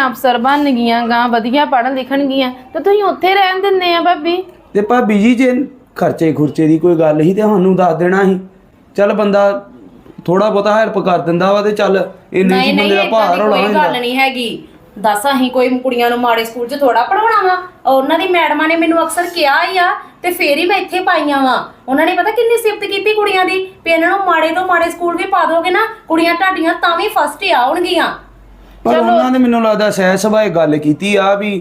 ਅਫਸਰ ਬਣ ਗਈਆਂ ਗਾਂ ਵਧੀਆ ਪੜ੍ਹਨ ਲਿਖਣ ਗਈਆਂ। ਤੇ ਤੁਸੀਂ ਉੱਥੇ ਰਹਿਣ ਦਿੰਦੇ ਆ ਭਾਬੀ? ਤੇ ਭਾਬੀ ਜੀ ਜੇ ਖਰਚੇ ਖੁਰਚੇ ਦੀ ਕੋਈ ਗੱਲ ਸੀ ਤੇ ਸਾਨੂੰ ਦੱਸ ਦੇਣਾ ਸੀ। ਚੱਲ ਬੰਦਾ ਥੋੜਾ ਬਹੁਤਾ ਹੈਲਪ ਕਰ ਦਿੰਦਾ ਵਾ ਤੇ ਚੱਲ ਇੰਨੇ ਨਹੀਂ ਚ ਨਹੀਂ ਬੰਦੇ ਦਾ ਏਦਾਂ ਭਾਰ ਦੀ ਹੋਣਾ ਕੋਈ ਹੁੰਦਾ। ਗੱਲ ਨਹੀਂ ਹੈਗੀ। ਦੱਸ ਅਸੀਂ ਕੋਈ ਕੁੜੀਆਂ ਨੂੰ ਮਾੜੇ ਸਕੂਲ 'ਚ ਥੋੜਾ ਪੜਾਉਣਾ ਵਾ। ਉਹਨਾਂ ਦੀ ਮੈਡਮਾਂ ਨੇ ਮੈਨੂੰ ਅਕਸਰ ਕਿਹਾ ਹੀ ਆ ਤੇ ਫੇਰ ਹੀ ਮੈਂ ਇੱਥੇ ਪਾਈਆਂ ਵਾ। ਉਹਨਾਂ ਨੇ ਪਤਾ ਕਿੰਨੀ ਸਿਫਤ ਕੀਤੀ ਕੁੜੀਆਂ ਦੀ? ਵੀ ਇਹਨਾਂ ਨੂੰ ਮਾੜੇ ਤੋਂ ਮਾੜੇ ਸਕੂਲ ਵੀ ਪਾ ਦੋਗੇ ਨਾ ਕੁੜੀਆਂ ਤੁਹਾਡੀਆਂ ਤਾਂ ਵੀ ਫਸਟ ਆਉਣਗੀਆਂ। ਪਰ ਉਹਨਾਂ ਨੇ ਮੈਨੂੰ ਲੱਗਦਾ ਸਹਿ ਸੁਭਾਏ ਗੱਲ ਕੀਤੀ ਆ ਵੀ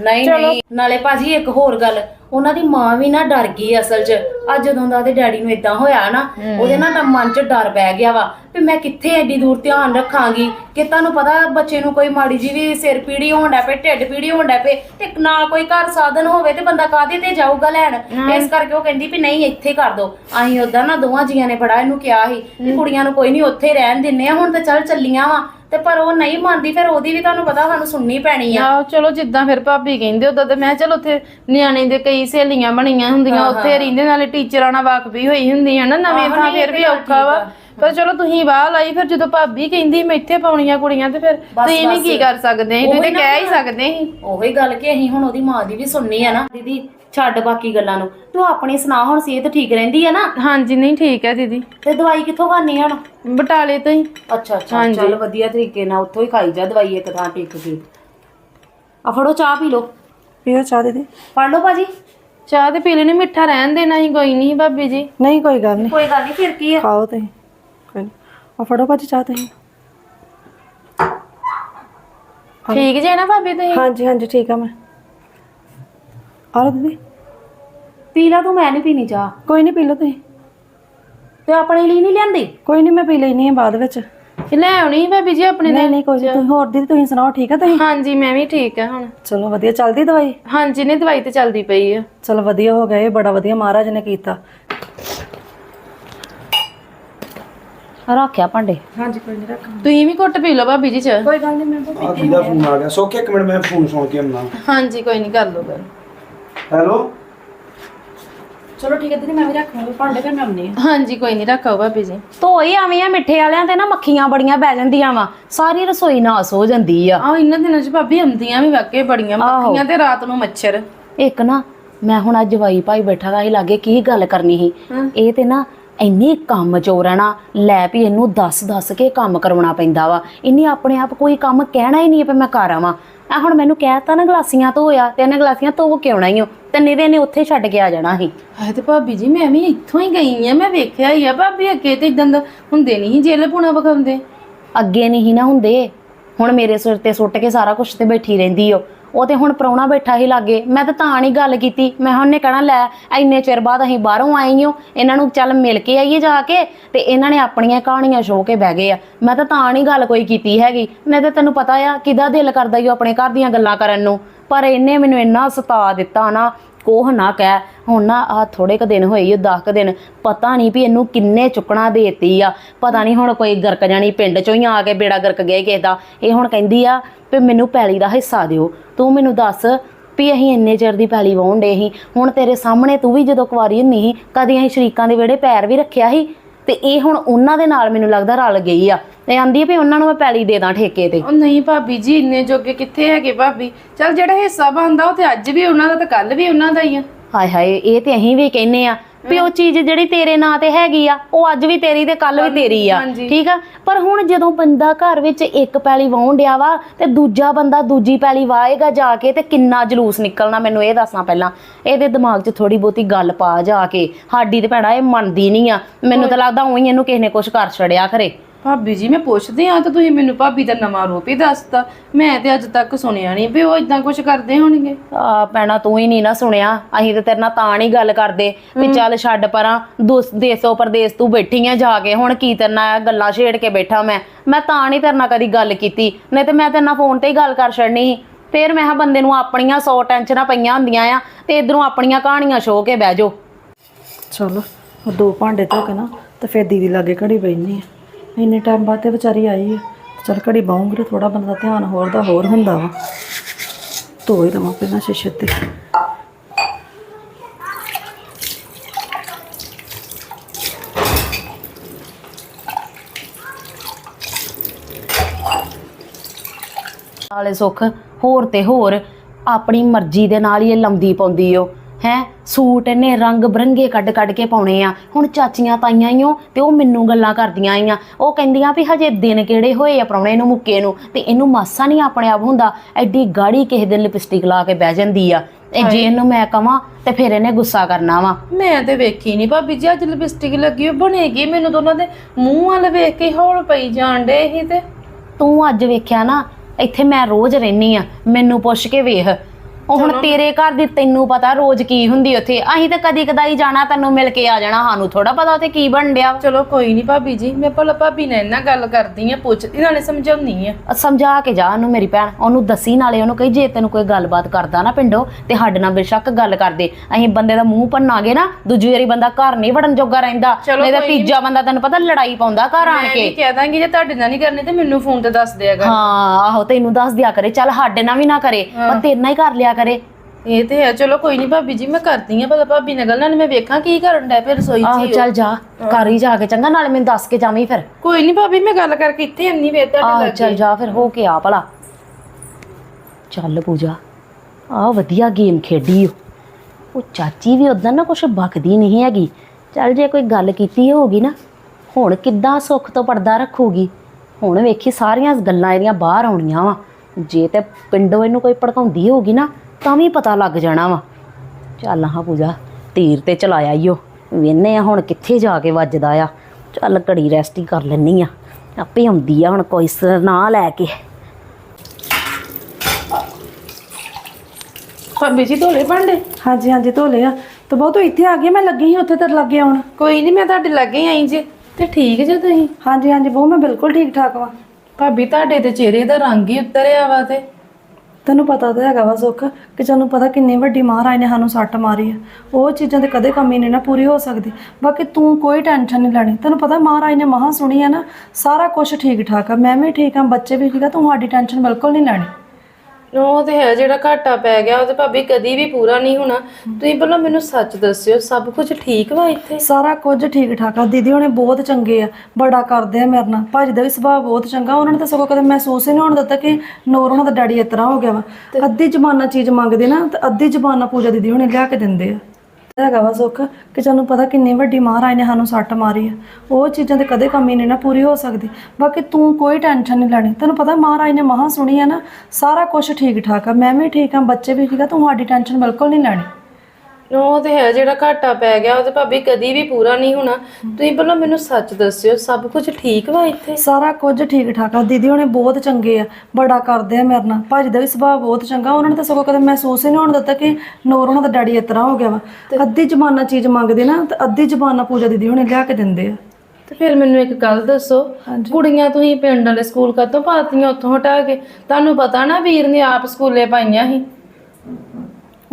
ਨਹੀਂ ਨਹੀਂ ਨਾਲੇ ਭਾਜੀ ਇੱਕ ਹੋਰ ਗੱਲ ਉਹਨਾਂ ਦੀ ਮਾਂ ਵੀ ਨਾ ਡਰ ਗਈ ਅਸਲ 'ਚ। ਅੱਜ ਜਦੋਂ ਦਾ ਉਹਦੇ ਡੈਡੀ ਨੂੰ ਇਦਾਂ ਹੋਇਆ ਨਾ ਉਹਦੇ ਨਾਲ ਤਾਂ ਮਨ 'ਚ ਡਰ ਬਹਿ ਗਿਆ ਵਾ ਵੀ ਮੈਂ ਕਿੱਥੇ ਐਡੀ ਦੂਰ ਧਿਆਨ ਰੱਖਾਂਗੀ ਕਿ ਤੁਹਾਨੂੰ ਪਤਾ ਬੱਚੇ ਨੂੰ ਕੋਈ ਮਾੜੀ ਜੀ ਵੀ ਸਿਰ ਪੀੜੀ ਹੋਣ ਡੈ ਪਏ ਢਿੱਡ ਪੀੜੀ ਹੋਣ ਡੈ ਪਏ ਤੇ ਨਾ ਕੋਈ ਘਰ ਸਾਧਨ ਹੋਵੇ ਤੇ ਬੰਦਾ ਕਾਹਦੇ ਤੇ ਜਾਊਗਾ ਲੈਣ? ਇਸ ਕਰਕੇ ਉਹ ਕਹਿੰਦੀ ਵੀ ਨਹੀਂ ਇੱਥੇ ਕਰ ਦੋ। ਅਸੀਂ ਉਦਾਂ ਨਾ ਦੋਵਾਂ ਜੀਆਂ ਨੇ ਬੜਾ ਇਹਨੂੰ ਕਿਹਾ ਸੀ ਕਿ ਕੁੜੀਆਂ ਨੂੰ ਕੋਈ ਨਹੀਂ ਉੱਥੇ ਰਹਿਣ ਦਿੰਨੇ ਆ ਹੁਣ ਤਾਂ ਚੱਲ ਚੱਲੀਆਂ ਵਾ। ਤੇ ਪਰ ਉਹ ਨਹੀਂ ਮੰਨਦੀ ਫਿਰ ਉਹਦੀ ਵੀ ਤੁਹਾਨੂੰ ਪਤਾ ਸਾਨੂੰ ਸੁਣਨੀ ਪੈਣੀ ਆ। ਆਹੋ ਚਲੋ ਜਿੱਦਾਂ ਫਿਰ ਭਾਬੀ ਕਹਿੰਦੇ ਉਦਾਂ ਤੇ ਮੈਂ ਚਲੋ ਉੱਥੇ ਨਿਆਣੇ ਦੇ ਕਈ ਸਹੇਲੀਆਂ ਬਣੀਆਂ ਹੁੰਦੀਆਂ ਉੱਥੇ ਰਹਿੰਦੇ ਨਾਲੇ ਟੀਚਰਾਂ ਨਾਲ ਵਾਕਫੀ ਹੋਈ ਹੁੰਦੀ ਹੈ ਨਾ ਨਵੇਂ ਥਾਂ ਫਿਰ ਵੀ ਔਖਾ ਵਾ। ਪਰ ਚਲੋ ਤੁਸੀਂ ਬਾਹ ਲਾਈ ਫਿਰ ਜਦੋਂ ਭਾਬੀ ਕਹਿੰਦੀ ਮੈਂ ਇੱਥੇ ਪਾਉਣੀਆਂ ਕੁੜੀਆਂ ਤੇ ਫਿਰ ਤੁਸੀਂ ਵੀ ਕੀ ਕਰ ਸਕਦੇ? ਸੀ ਤੁਸੀਂ ਤੇ ਕਹਿ ਹੀ ਸਕਦੇ ਸੀ। ਉਹੀ ਗੱਲ ਕਿ ਅਸੀਂ ਹੁਣ ਉਹਦੀ ਮਾਂ ਦੀ ਵੀ ਸੁਣਨੀ ਆ ਨਾ। ਦੀਦੀ ਛੱਡ ਬਾਕੀ ਗੱਲਾਂ ਨੂੰ। ਤੂੰ ਆਪਣੀ ਸੁਣਾ ਹੁਣ ਸਿਹਤ ਠੀਕ ਰਹਿੰਦੀ ਆ ਨਾ? ਹਾਂਜੀ ਨਹੀਂ ਠੀਕ ਹੈ ਦੀਦੀ। ਤੇ ਦਵਾਈ ਕਿੱਥੋਂ ਖਾਣੀ ਹੁਣ? ਬਟਾਲੇ ਤੋਂ ਹੀ। ਅੱਛਾ ਅੱਛਾ ਚੱਲ ਵਧੀਆ ਤਰੀਕੇ ਨਾਲ ਉੱਥੋਂ ਹੀ ਖਾਈ ਜਾ ਦਵਾਈ ਇੱਕ ਥਾਂ ਟਿਕ ਕੇ। ਆ ਫੜੋ ਚਾਹ ਪੀ ਲਓ। ਪੀਓ ਚਾਹ ਦੇ ਦੇ ਫੜ ਲਓ ਭਾਜੀ। ਚਾਹ ਤੇ ਪੀ ਲੈਣੀ ਮਿੱਠਾ ਰਹਿਣ ਦੇਣਾ ਹੀ ਕੋਈ ਨਹੀਂ ਭਾਬੀ ਜੀ। ਨਹੀਂ ਕੋਈ ਗੱਲ ਨਹੀਂ। ਕੋਈ ਗੱਲ ਨਹੀਂ ਫਿਰ ਕੀ ਆ? ਖਾਓ ਤੁਸੀਂ। ਕੋਈ ਆ ਫੜੋ ਭਾਜੀ ਚਾਹ ਤੁਸੀਂ। ਠੀਕ ਜੇ ਨਾ ਭਾਬੀ ਤੁਸੀਂ? ਹਾਂਜੀ ਹਾਂਜੀ ਠੀਕ ਆ ਮੈਂ। ਆ ਲਓ ਦੀਦੀ ਪੀ ਲਾ ਤੂੰ ਮੈਂ ਨਹੀਂ ਪੀਣੀ ਚਾਹ। ਕੋਈ ਨਹੀਂ ਪੀ ਲਓ ਤੁਸੀਂ। ਤੇ ਆਪਣੇ ਲਈ ਨਹੀਂ ਲਿਆਂਦੀ? ਕੋਈ ਨਹੀਂ ਮੈਂ ਪੀ ਲੈਣੀ ਹੈ ਬਾਅਦ ਵਿੱਚ। ਤੇ ਲੈ ਆਉਣੀ ਸੀ ਭਾਬੀ ਜੀ ਆਪਣੇ ਨਹੀਂ ਨਾਲ। ਨਹੀਂ ਕੋਈ ਨੀ, ਤੁਸੀਂ ਹੋਰ ਦੀਦੀ ਤੁਸੀਂ ਸੁਣਾਓ ਠੀਕ ਆ ਤੁਸੀਂ? ਹਾਂਜੀ ਮੈਂ ਵੀ ਠੀਕ ਆ ਹੁਣ। ਚਲੋ ਵਧੀਆ ਚੱਲਦੀ ਦਵਾਈ? ਹਾਂਜੀ ਨੇ ਦਵਾਈ ਤੇ ਚੱਲਦੀ ਪਈ ਆ। ਚਲੋ ਵਧੀਆ ਹੋ ਗਿਆ ਇਹ ਬੜਾ ਵਧੀਆ ਮਹਾਰਾਜ ਨੇ ਕੀਤਾ। ਰੱਖਿਆ ਭਾਂਡੇ। ਹਾਂਜੀ ਕੋਈ ਨਹੀਂ ਰੱਖ। ਤੁਸੀਂ ਵੀ ਘੁੱਟ ਪੀ ਲਓ ਭਾਬੀ ਜੀ ਚ। ਕੋਈ ਗੱਲ ਨਹੀਂ ਮੈਂ ਆ। ਕਿਹਦਾ ਫੋਨ ਆ ਗਿਆ ਸੋਕੇ ਇੱਕ ਮਿੰਟ ਮੈਂ ਫੋਨ ਸੁਣ ਕੇ ਆਉਣਾ। ਹਾਂਜੀ ਕੋਈ ਨਹੀਂ ਕਰ ਲਓ ਗੱਲ ਹੈਲੋ? ਚਲੋ ਠੀਕ ਹੈ ਦੀਦੀ ਮੈਂ ਵੀ ਰੱਖ ਲਵਾਂਗੀ। ਭਾਂਡੇ ਫਿਰ ਮੈਂ ਆਉਣੀ ਹਾਂਜੀ ਕੋਈ ਨਹੀਂ ਰੱਖੋ ਭਾਬੀ ਜੀ। ਧੋਏ ਆਵੇਂ ਆ ਮਿੱਠੇ ਵਾਲਿਆਂ ਤੇ ਨਾ ਮੱਖੀਆਂ ਬੜੀਆਂ ਬਹਿ ਜਾਂਦੀਆਂ ਵਾ। ਸਾਰੀ ਰਸੋਈ ਨਾਸ ਹੋ ਜਾਂਦੀ ਆ। ਆਹ ਇਹਨਾਂ ਦਿਨਾਂ ਚ ਭਾਬੀ ਆਉਂਦੀਆਂ ਵੀ ਵਾਕੇ ਬੜੀਆਂ ਮੱਖੀਆਂ ਤੇ ਰਾਤ ਨੂੰ ਮੱਛਰ। ਇੱਕ ਨਾ ਮੈਂ ਹੁਣ ਅੱਜ ਜਵਾਈ ਭਾਈ ਬੈਠਾ ਦਾ ਹੀ ਲਾਗੇ ਕੀ ਗੱਲ ਕਰਨੀ ਸੀ? ਇਹ ਤੇ ਨਾ ਇੰਨੀ ਕੰਮ ਚੋਰ ਹੈ ਨਾ ਲੈ ਵੀ ਇਹਨੂੰ ਦੱਸ ਦੱਸ ਕੇ ਕੰਮ ਕਰਵਾਉਣਾ ਪੈਂਦਾ ਵਾ। ਇਹਨੇ ਆਪਣੇ ਆਪ ਕੋਈ ਕੰਮ ਕਹਿਣਾ ਹੀ ਨਹੀਂ ਵੀ ਮੈਂ ਕਰ ਆਵਾਂ। ਆ ਹੁਣ ਮੈਨੂੰ ਕਹਿਤਾ ਨਾ ਗਲਾਸੀਆਂ ਧੋਇਆ ਤੇ ਇਹਨੇ ਗਲਾਸੀਆਂ ਧੋ ਕੇ ਆਉਣਾ ਹੀ ਓ ਤੇ ਨਿਦੇ ਨੇ ਉੱਥੇ ਛੱਡ ਕੇ ਆ ਜਾਣਾ ਸੀ। ਹਾਏ ਤੇ ਭਾਬੀ ਜੀ ਮੈਂ ਵੀ ਇੱਥੋਂ ਹੀ ਗਈ ਆ ਮੈਂ ਵੇਖਿਆ ਹੀ ਆ ਭਾਬੀ ਅੱਗੇ ਤੇ ਇਦਾਂ ਦਾ ਹੁੰਦੇ ਨਹੀਂ ਜੇਲੇ ਪੁਣਾ ਵਿਖਾਉਂਦੇ। ਅੱਗੇ ਨਹੀਂ ਨਾ ਹੁੰਦੇ। ਹੁਣ ਮੇਰੇ ਸਿਰ ਤੇ ਸੁੱਟ ਕੇ ਸਾਰਾ ਕੁਝ ਤੇ ਬੈਠੀ ਰਹਿੰਦੀ ਓ। ਉਹ ਤੇ ਹੁਣ ਪ੍ਰਾਹੁਣਾ ਬੈਠਾ ਹੀ ਲਾਗੇ। ਮੈਂ ਤਾਂ ਤਾਂ ਨਹੀਂ ਗੱਲ ਕੀਤੀ। ਮੈਂ ਉਹਨੇ ਕਹਿਣਾ, ਲੈ, ਇੰਨੇ ਚਿਰ ਬਾਅਦ ਅਸੀਂ ਬਾਹਰੋਂ ਆਏ ਹਾਂ ਇਹਨਾਂ ਨੂੰ ਚੱਲ ਮਿਲ ਕੇ ਆਈਏ ਜਾ ਕੇ ਤੇ ਇਹਨਾਂ ਨੇ ਆਪਣੀਆਂ ਕਹਾਣੀਆਂ ਸ਼ੋ ਕੇ ਬਹਿ ਗਏ ਆ। ਮੈਂ ਤਾਂ ਤਾਂ ਨਹੀਂ ਗੱਲ ਕੋਈ ਕੀਤੀ ਹੈਗੀ। ਮੈਂ ਤਾਂ ਤੈਨੂੰ ਪਤਾ ਆ ਕਿਦਾ ਦਿਲ ਕਰਦਾ ਈ ਓ ਆਪਣੇ ਘਰ ਦੀਆਂ ਗੱਲਾਂ ਕਰਨ ਨੂੰ। ਪਰ ਇਹਨੇ ਮੈਨੂੰ ਇੰਨਾ ਸਤਾ ਦਿੱਤਾ ਨਾ, ਕੋਹ ਨਾ ਕਹਿ। ਹੁਣ ਨਾ ਆ ਥੋੜੇ ਕ ਦਿਨ ਹੋਏ ਆ 10 ਕ ਦਿਨ। ਪਤਾ ਨਹੀਂ ਵੀ ਇਹਨੂੰ ਕਿੰਨੇ ਚੁੱਕਣਾ ਦੇਤੀ ਆ। ਪਤਾ ਨਹੀਂ ਹੁਣ ਕੋਈ ਗਰਕ ਜਾਣੀ ਪਿੰਡ ਚੋਂ ਹੀ ਆ ਕੇ ਬੇੜਾ ਗਰਕ ਗਏ ਕਿਸੇ ਦਾ। ਇਹ ਹੁਣ ਕਹਿੰਦੀ ਆ ਵੀ ਮੈਨੂੰ ਪੈਲੀ ਦਾ ਹਿੱਸਾ ਦਿਓ। ਤੂੰ ਮੈਨੂੰ ਦੱਸ ਵੀ ਅਸੀਂ ਇੰਨੇ ਚਿਰ ਦੀ ਪੈਲੀ ਵਾਹੁਣ ਡੇ ਸੀ। ਹੁਣ ਤੇਰੇ ਸਾਹਮਣੇ ਤੂੰ ਵੀ ਜਦੋਂ ਕੁਵਾਰੀ ਹੁੰਨੀ ਸੀ ਕਦੀ ਅਸੀਂ ਸ਼ਰੀਕਾਂ ਦੇ ਵਿਹੜੇ ਪੈਰ ਵੀ ਰੱਖਿਆ ਸੀ। ਤੇ ਇਹ ਹੁਣ ਉਹਨਾਂ ਦੇ ਨਾਲ ਮੈਨੂੰ ਲੱਗਦਾ ਰਲ ਗਈ ਆ। ਤੇ ਆਂਦੀ ਆ ਵੀ ਉਹਨਾਂ ਨੂੰ ਮੈਂ ਪੈਲੀ ਦੇ ਦਾਂ ਠੇਕੇ ਤੇ। ਉਹ ਨਹੀਂ ਭਾਬੀ ਜੀ ਇੰਨੇ ਜੋਗੇ ਕਿੱਥੇ ਹੈਗੇ ਭਾਬੀ? ਚੱਲ ਜਿਹੜਾ ਹਿੱਸਾ ਬਣਦਾ ਉਹ ਤੇ ਅੱਜ ਵੀ ਉਹਨਾਂ ਦਾ ਤੇ ਕੱਲ ਵੀ ਉਹਨਾਂ ਦਾ ਹੀ ਆ। ਹਾਏ ਹਾਏ ਇਹ ਤੇ ਅਸੀਂ ਵੀ ਕਹਿੰਨੇ ਆ। ਵੀ ਉਹ ਚੀਜ਼ ਜਿਹੜੀ ਤੇਰੇ ਨਾਂ ਤੇ ਹੈਗੀ ਆ ਉਹ ਅੱਜ ਵੀ ਤੇਰੀ ਤੇ ਕੱਲ ਵੀ ਤੇਰੀ ਆ ਹਾਂਜੀ। ਠੀਕ ਆ? ਪਰ ਹੁਣ ਜਦੋਂ ਬੰਦਾ ਘਰ ਵਿੱਚ ਇੱਕ ਪੈਲੀ ਵਾਹੁਣ ਡਿਆ ਵਾ ਤੇ ਦੂਜਾ ਬੰਦਾ ਦੂਜੀ ਪੈਲੀ ਵਾਹੇਗਾ ਜਾ ਕੇ ਤੇ ਕਿੰਨਾ ਜਲੂਸ ਨਿਕਲਣਾ ਮੈਨੂੰ ਇਹ ਦੱਸਣਾ ਪਹਿਲਾਂ। ਇਹਦੇ ਦਿਮਾਗ 'ਚ ਥੋੜੀ ਬਹੁਤੀ ਗੱਲ ਪਾ ਜਾ ਕੇ। ਸਾਡੀ ਤੇ ਭੈਣਾ ਇਹ ਮੰਨਦੀ ਨਹੀਂ ਆ। ਮੈਨੂੰ ਤਾਂ ਲੱਗਦਾ ਉਹੀ ਇਹਨੂੰ ਕਿਸੇ ਨੇ ਕੁਝ ਕਰ ਛੜਿਆ ਖਰੇ। ਭਾਬੀ ਜੀ ਮੈਂ ਪੁੱਛਦੀ ਆ ਤਾਂ ਤੁਸੀਂ ਮੈਨੂੰ ਭਾਬੀ ਦਾ ਨਵਾਂ ਰੂਪ ਹੀ ਦੱਸਤਾ। ਮੈਂ ਤੇ ਅੱਜ ਤੱਕ ਸੁਣਿਆ ਨਹੀਂ ਵੀ ਉਹ ਇਦਾਂ ਕੁਝ ਕਰਦੇ ਹੋਣਗੇ। ਆ ਭੈਣਾ ਤੂੰ ਹੀ ਨਹੀਂ ਨਾ ਸੁਣਿਆ। ਅਸੀਂ ਤੇ ਤੇਰੇ ਨਾਲ ਤਾਂ ਨਹੀਂ ਗੱਲ ਕਰਦੇ ਵੀ ਚੱਲ ਛੱਡ ਪਰਾਂ ਦੋਸ- ਦੇਸੋ ਪਰਦੇਸ ਤੂੰ ਬੈਠੀ ਆ ਜਾ ਕੇ। ਹੁਣ ਕੀ ਤੇਰੇ ਨਾਲ ਗੱਲਾਂ ਛੇੜ ਕੇ ਬੈਠਾ ਮੈਂ? ਮੈਂ ਤਾਂ ਨਹੀਂ ਤੇਰੇ ਨਾਲ ਕਦੀ ਗੱਲ ਕੀਤੀ। ਨਹੀਂ ਤੇ ਮੈਂ ਤੇਰੇ ਨਾਲ ਫੋਨ ਤੇ ਹੀ ਗੱਲ ਕਰ ਛੱਡਣੀ ਸੀ। ਫੇਰ ਮੈਂ ਕਿਹਾ ਬੰਦੇ ਨੂੰ ਆਪਣੀਆਂ 100 ਟੈਨਸ਼ਨਾਂ ਪਈਆਂ ਹੁੰਦੀਆਂ ਆ ਤੇ ਇਧਰੋਂ ਆਪਣੀਆਂ ਕਹਾਣੀਆਂ ਸ਼ੋ ਕੇ ਬਹਿ ਜਾਓ। ਚਲੋ ਉਹ ਦੋ ਭਾਂਡੇ ਧੋ ਕੇ ਨਾ ਤੇ ਫਿਰ ਦੀਦੀ ਲਾਗੇ ਘੜੀ ਬੈਠਨੀ ਆ। ਇੰਨੇ ਟਾਈਮ ਬਾਅਦ ਤੇ ਵਿਚਾਰੀ ਆਈ ਹੈ ਚਲ ਘੜੀ ਬਾਉਂਗੀ ਤੇ ਥੋੜਾ ਬੰਦਾ ਦਾ ਧਿਆਨ ਹੋਰ ਦਾ ਹੋਰ ਹੁੰਦਾ ਵਾ। ਧੋ ਹੀ ਦਵਾਂ ਪਹਿਲਾਂ ਸ਼ੀਸ਼ੇ ਤੇ ਨਾਲੇ ਸੁੱਖ, ਹੋਰ ਤੇ ਹੋਰ, ਆਪਣੀ ਮਰਜ਼ੀ ਦੇ ਨਾਲ ਹੀ ਇਹ ਲੰਦੀ ਪਾਉਂਦੀ ਓ। ਹੈ? ਸੂਟ ਇਹਨੇ ਰੰਗ ਬਰੰਗੇ ਕੱਢ ਕੱਢ ਕੇ ਪਾਉਣੇ ਆ। ਹੁਣ ਚਾਚੀਆਂ ਤਾਈਆਂ ਈ ਓ ਤੇ ਉਹ ਮੈਨੂੰ ਗੱਲਾਂ ਕਰਦੀਆਂ ਆਈਆਂ ਉਹ ਕਹਿੰਦੀਆਂ ਵੀ ਹਜੇ ਦਿਨ ਕਿਹੜੇ ਹੋਏ ਆ ਪ੍ਰਾਹੁਣੇ ਨੂੰ ਮੁੱਕੇ ਨੂੰ। ਤੇ ਇਹਨੂੰ ਮਾਸਾ ਨਹੀਂ ਆਪਣੇ ਆਪ ਹੁੰਦਾ। ਐਡੀ ਗਾੜੀ ਕਿਸੇ ਦਿਨ ਲਿਪਸਟਿਕ ਲਾ ਕੇ ਬਹਿ ਜਾਂਦੀ ਆ। ਇਹ ਜੇ ਇਹਨੂੰ ਮੈਂ ਕਵਾਂ ਤੇ ਫਿਰ ਇਹਨੇ ਗੁੱਸਾ ਕਰਨਾ ਵਾ। ਮੈਂ ਤੇ ਵੇਖੀ ਨਹੀਂ ਭਾਬੀ ਜੀ ਅੱਜ ਲਿਪਸਟਿਕ ਲੱਗੀ ਉਹ ਬਣੇਗੀ। ਮੈਨੂੰ ਤਾਂ ਉਹਨਾਂ ਦੇ ਮੂੰਹ ਵੱਲ ਵੇਖ ਕੇ ਹੀ ਹੌਲ ਪਈ ਜਾਣ ਡੇ ਇਹ ਤੇ। ਤੂੰ ਅੱਜ ਵੇਖਿਆ ਨਾ ਇੱਥੇ ਮੈਂ ਰੋਜ਼ ਰਹਿਨੀ ਆ। ਮੈਨੂੰ ਪੁੱਛ ਕੇ ਵੇਖ। ਉਹ ਹੁਣ ਤੇਰੇ ਘਰ ਦੀ ਤੈਨੂੰ ਪਤਾ ਰੋਜ਼ ਕੀ ਹੁੰਦੀ ਉੱਥੇ। ਅਸੀਂ ਤਾਂ ਕਦੀ ਕਦਾਈ ਜਾਣਾ ਤੈਨੂੰ ਮਿਲ ਕੇ ਆ ਜਾਣਾ ਸਾਨੂੰ ਥੋੜਾ ਪਤਾ ਉੱਥੇ ਕੀ ਬਣ ਡਿਆ। ਚਲੋ ਕੋਈ ਨਹੀਂ ਭਾਬੀ ਜੀ ਮੈਂ ਭਲਾ ਭਾਬੀ ਨਾਲ ਇਹਨਾਂ ਗੱਲ ਕਰਦੀ ਆ ਪੁੱਛਦੀ ਨਾਲੇ ਸਮਝਾਉਣੀ ਆ। ਸਮਝਾ ਕੇ ਜਾ ਉਹਨੂੰ ਮੇਰੀ ਭੈਣ ਉਹਨੂੰ ਦੱਸੀ ਨਾਲੇ ਉਹਨੂੰ ਕਹੀ ਜੇ ਤੈਨੂੰ ਕੋਈ ਗੱਲਬਾਤ ਕਰਦਾ ਨਾ ਪਿੰਡੋਂ ਤੇ ਸਾਡੇ ਨਾਲ ਬੇਸ਼ੱਕ ਗੱਲ ਕਰਦੇ ਅਸੀਂ ਬੰਦੇ ਦਾ ਮੂੰਹ ਭੰਨਾਂਗੇ ਨਾ ਦੂਜੀ ਵਾਰੀ ਬੰਦਾ ਘਰ ਨਹੀਂ ਵੜਨ ਜੋਗਾ ਰਹਿੰਦਾ। ਚਲੋ ਨਹੀਂ ਤਾਂ ਕੋਈ ਨੀ। ਤੀਜਾ ਬੰਦਾ ਤੈਨੂੰ ਪਤਾ ਲੜਾਈ ਪਾਉਂਦਾ ਘਰ ਆਣ ਮੈਂ ਕੇ। ਕਹਿ ਦਾਂਗੀ ਜੇ ਤੁਹਾਡੇ ਨਾਲ ਨਹੀਂ ਕਰਨੀ ਤੇ ਮੈਨੂੰ ਫੋਨ ਤੇ ਦੱਸ ਦਿਆਗਾ ਹਾਂ ਆਹੋ ਤੈਨੂੰ ਦੱਸ ਦਿਆ ਕਰੇ ਚੱਲ ਸਾਡੇ ਨਾਲ ਵੀ ਨਾ ਕਰੇ ਪਰ ਤੇਰੇ ਨਾਲ ਹੀ ਕਰ ਲਿਆ ਕਰੇ। ਇਹ ਤੇ ਹੈ। ਚਲੋ ਕੋਈ ਨਹੀਂ ਭਾਬੀ ਜੀ ਮੈਂ ਕਰਦੀ ਆ ਭਲਾ। ਭਾਬੀ ਨਾਲ ਗੱਲ ਨਾਲ ਮੈਂ ਵੇਖਾਂ ਕੀ ਕਰਨ ਡੈ ਫਿਰ ਰਸੋਈ 'ਚ ਆਹੋ ਹੀ ਉਹ। ਚੱਲ ਜਾ। ਘਰ ਹੀ ਜਾ ਕੇ ਚੰਗਾ ਨਾਲੇ ਮੈਨੂੰ ਦੱਸ ਕੇ ਜਾਵੀਂ ਫਿਰ। ਕੋਈ ਨਹੀਂ ਭਾਬੀ ਮੈਂ ਗੱਲ ਕਰਕੇ ਇੱਥੇ ਅੰਨੀ ਵੇ ਤੁਹਾਡੇ ਆਹ ਲੱਗੇ। ਚੱਲ ਜਾ ਫਿਰ ਹੋ ਕੇ ਆ ਭਲਾ। ਚੱਲ ਪੂਜਾ ਆ ਵਧੀਆ ਗੇਮ ਖੇਡੀ ਓ। ਉਹ ਚਾਚੀ ਵੀ ਉਦੋਂ ਨਾ ਕੁਛ ਬਕਦੀ ਨਹੀਂ ਹੈਗੀ। ਚੱਲ ਜੇ ਕੋਈ ਗੱਲ ਕੀਤੀ ਹੋਊਗੀ ਨਾ ਹੁਣ ਕਿੱਦਾਂ ਸੁੱਖ ਤੋਂ ਪਰਦਾ ਰੱਖੂਗੀ? ਹੁਣ ਵੇਖੀ ਸਾਰੀਆਂ ਗੱਲਾਂ ਇਹਦੀਆਂ ਬਾਹਰ ਆਉਣੀਆਂ ਵਾ। ਜੇ ਤੇ ਪਿੰਡੋਂ ਇਹਨੂੰ ਕੋਈ ਭੜਕਾਉਂਦੀ ਹੋਊਗੀ ਨਾ ਤਾਂ ਵੀ ਪਤਾ ਲੱਗ ਜਾਣਾ ਵਾ। ਚੱਲ ਹਾਂ ਪੂਜਾ ਤੀਰ ਤੇ ਚਲਾਇਆ ਈ ਓ। ਵੇਨੇ ਆ ਹੁਣ ਕਿੱਥੇ ਜਾ ਕੇ ਵੱਜਦਾ ਆ। ਚੱਲ ਘੜੀ ਰੈਸਟ ਹੀ ਕਰ ਲੈਣੀ ਆ। ਆਪੇ ਆਉਂਦੀ ਆ ਹੁਣ ਕੋਈ ਸ- ਨਾ ਲੈ ਕੇ। ਭਾਬੀ ਜੀ ਧੋਲੇ ਭਾਂਡੇ? ਹਾਂਜੀ ਹਾਂਜੀ ਧੋ ਲਿਆ ਤੇ ਬਹੁਤ ਇੱਥੇ ਆ ਗਈ ਮੈਂ ਲੱਗੀ ਸੀ ਉੱਥੇ ਤੇਰੇ ਲੱਗੇ ਆਉਣ। ਕੋਈ ਨਹੀਂ ਮੈਂ ਤੁਹਾਡੇ ਲੱਗੇ ਆਈ ਜੇ। ਤੇ ਠੀਕ ਜੇ ਤੁਸੀਂ? ਹਾਂਜੀ ਹਾਂਜੀ ਬਹੁਤ ਮੈਂ ਬਿਲਕੁਲ ਠੀਕ ਠਾਕ ਵਾਂ। ਭਾਬੀ ਤੁਹਾਡੇ ਤੇ ਚਿਹਰੇ ਦਾ ਰੰਗ ਹੀ ਉਤਰਿਆ ਵਾ ਤੇ। ਤੈਨੂੰ ਪਤਾ ਤਾਂ ਹੈਗਾ ਵਾ ਸੁੱਖ ਕਿ ਤੈਨੂੰ ਪਤਾ ਕਿੰਨੀ ਵੱਡੀ ਮਹਾਰਾਜ ਨੇ ਸਾਨੂੰ ਸੱਟ ਮਾਰੀ ਆ। ਉਹ ਚੀਜ਼ਾਂ ਤੇ ਕਦੇ ਕਮੀ ਨਹੀਂ ਨਾ ਪੂਰੀ ਹੋ ਸਕਦੀ। ਬਾਕੀ ਤੂੰ ਕੋਈ ਟੈਨਸ਼ਨ ਨਹੀਂ ਲੈਣੀ। ਤੈਨੂੰ ਪਤਾ ਮਹਾਰਾਜ ਨੇ ਮਹਾ ਸੁਣੀ ਆ ਨਾ, ਸਾਰਾ ਕੁਝ ਠੀਕ ਠਾਕ ਆ। ਮੈਂ ਵੀ ਠੀਕ ਆ, ਬੱਚੇ ਵੀ ਠੀਕ ਆ, ਤੂੰ ਸਾਡੀ ਟੈਨਸ਼ਨ ਬਿਲਕੁਲ ਨਹੀਂ ਲੈਣੀ। ਉਹ ਤੇ ਹੈ ਜਿਹੜਾ ਘਾਟਾ ਪੈ ਗਿਆ ਉਹ ਤੇ ਭਾਬੀ ਕਦੀ ਵੀ ਪੂਰਾ ਨਹੀਂ ਹੋਣਾ। ਤੁਸੀਂ ਪਹਿਲਾਂ ਮੈਨੂੰ ਸੱਚ ਦੱਸਿਓ ਸਭ ਕੁਝ ਠੀਕ ਵਾ ਇੱਥੇ? ਸਾਰਾ ਕੁਝ ਠੀਕ ਠਾਕ ਆ। ਦੀਦੀ ਹੋਣੇ ਬਹੁਤ ਚੰਗੇ ਆ ਬੜਾ ਕਰਦੇ ਆ ਮੇਰੇ ਨਾਲ। ਭਾਜੀ ਦਾ ਵੀ ਸੁਭਾਅ ਬਹੁਤ ਚੰਗਾ ਉਹਨਾਂ ਨੇ ਤਾਂ ਸਗੋਂ ਕਦੇ ਮਹਿਸੂਸ ਹੀ ਨਹੀਂ ਹੋਣ ਦਿੱਤਾ ਕਿ ਨੂਰ ਉਹਨਾਂ ਦਾ ਡੈਡੀ ਇਸ ਤਰ੍ਹਾਂ ਹੋ ਗਿਆ ਵਾ। ਅੱਧੀ ਜ਼ਬਾਨਾਂ ਚੀਜ਼ ਮੰਗਦੇ ਨਾ ਤੇ ਅੱਧੀ ਜ਼ਬਾਨਾਂ ਪੂਜਾ ਦੀਦੀ ਹੋਣੇ ਲਿਆ ਕੇ ਦਿੰਦੇ ਆ। ਹੈਗਾ ਵਾ ਸੁੱਖ ਕਿ ਤੈਨੂੰ ਪਤਾ ਕਿੰਨੀ ਵੱਡੀ ਮਹਾਰਾਜ ਨੇ ਸਾਨੂੰ ਸੱਟ ਮਾਰੀ ਆ। ਉਹ ਚੀਜ਼ਾਂ ਤੇ ਕਦੇ ਕਮੀ ਨਹੀਂ ਨਾ ਪੂਰੀ ਹੋ ਸਕਦੀ। ਬਾਕੀ ਤੂੰ ਕੋਈ ਟੈਨਸ਼ਨ ਨਹੀਂ ਲੈਣੀ। ਤੈਨੂੰ ਪਤਾ ਮਹਾਰਾਜ ਨੇ ਮਹਾ ਸੁਣੀ ਆ ਨਾ, ਸਾਰਾ ਕੁਝ ਠੀਕ ਠਾਕ ਆ। ਮੈਂ ਵੀ ਠੀਕ ਆ, ਬੱਚੇ ਵੀ ਠੀਕ ਆ, ਤੂੰ ਸਾਡੀ ਟੈਨਸ਼ਨ ਬਿਲਕੁਲ ਨਹੀਂ ਲੈਣੀ। ਉਹ ਤੇ ਹੈ ਜਿਹੜਾ ਘਾਟਾ ਪੈ ਗਿਆ ਉਹ ਤੇ ਭਾਬੀ ਕਦੀ ਵੀ ਪੂਰਾ ਨਹੀਂ ਹੋਣਾ। ਤੁਸੀਂ ਪਹਿਲਾਂ ਮੈਨੂੰ ਸੱਚ ਦੱਸਿਓ ਸਭ ਕੁਝ ਠੀਕ ਵਾ ਇੱਥੇ? ਸਾਰਾ ਕੁਝ ਠੀਕ ਠਾਕ ਆ। ਦੀਦੀ ਹੋਣੇ ਬਹੁਤ ਚੰਗੇ ਆ ਬੜਾ ਕਰਦੇ ਆ ਮੇਰੇ ਨਾਲ। ਭਾਜੀ ਦਾ ਵੀ ਸੁਭਾਅ ਬਹੁਤ ਚੰਗਾ ਉਹਨਾਂ ਨੇ ਤਾਂ ਸਗੋਂ ਕਦੇ ਮਹਿਸੂਸ ਹੀ ਨਹੀਂ ਹੋਣ ਦਿੱਤਾ ਕਿ ਨੂਰ ਉਹਨਾਂ ਦਾ ਡੈਡੀ ਇਸ ਤਰ੍ਹਾਂ ਹੋ ਗਿਆ ਵਾ। ਅੱਧੀ ਜ਼ਬਾਨਾਂ ਚੀਜ਼ ਮੰਗਦੇ ਨਾ ਤੇ ਅੱਧੀ ਜ਼ਬਾਨਾਂ ਪੂਜਾ ਦੀਦੀ ਹੋਣੇ ਲਿਆ ਕੇ ਦਿੰਦੇ ਆ। ਤੇ ਫਿਰ ਮੈਨੂੰ ਇੱਕ ਗੱਲ ਦੱਸੋ ਕੁੜੀਆਂ ਤੁਸੀਂ ਪਿੰਡ ਵਾਲੇ ਸਕੂਲ ਕਦੋਂ ਪਾਤੀਆਂ ਉੱਥੋਂ ਹਟਾ ਕੇ? ਤੁਹਾਨੂੰ ਪਤਾ ਨਾ ਵੀਰ ਨੇ ਆਪ ਸਕੂਲੇ ਪਾਈਆਂ ਸੀ।